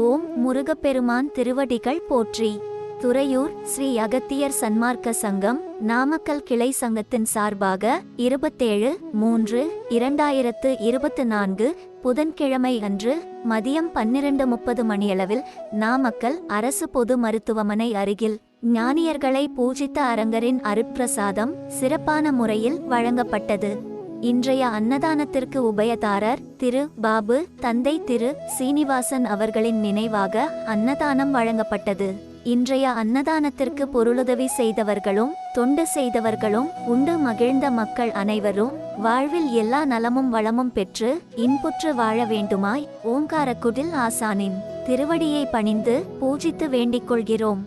ஓம் முருகப்பெருமான் திருவடிகள் போற்றி. துறையூர் ஸ்ரீ அகத்தியர் சன்மார்க்க சங்கம் நாமக்கல் கிளை சங்கத்தின் சார்பாக இருபத்தேழு மூன்று இரண்டாயிரத்து இருபத்து நான்கு புதன்கிழமை அன்று மதியம் பன்னிரண்டு முப்பது மணியளவில் நாமக்கல் அரசு பொது மருத்துவமனை அருகில் ஞானியர்களை பூஜித்த அரங்கரின் அருட்பிரசாதம் சிறப்பான முறையில் வழங்கப்பட்டது. இன்றைய அன்னதானத்திற்கு உபயதாரர் திரு பாபு தந்தை திரு சீனிவாசன் அவர்களின் நினைவாக அன்னதானம் வழங்கப்பட்டது. இன்றைய அன்னதானத்திற்கு பொருளுதவி செய்தவர்களும் தொண்டு செய்தவர்களும் உண்டு மகிழ்ந்த மக்கள் அனைவரும் வாழ்வில் எல்லா நலமும் வளமும் பெற்று இன்புற்று வாழ வேண்டுமாய் ஓங்காரக்குடில் ஆசானின் திருவடியை பணிந்து பூஜித்து வேண்டிக் கொள்கிறோம்.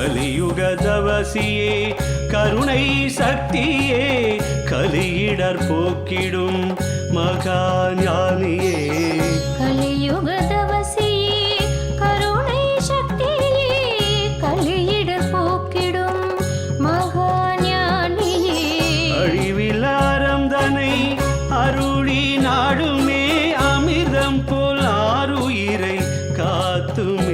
கலியுக தவசியே கருணை சக்தியே கலியிடர் போக்கிடும் மகா ஞானியே கலியுகதவசியே கருணை சக்தியே கலியிட போக்கிடும் மகாஞானியே. அழிவிலாரம் தனை அருளி நாடுமே அமிர்தம் போல் ஆறுயிரை காத்துமே.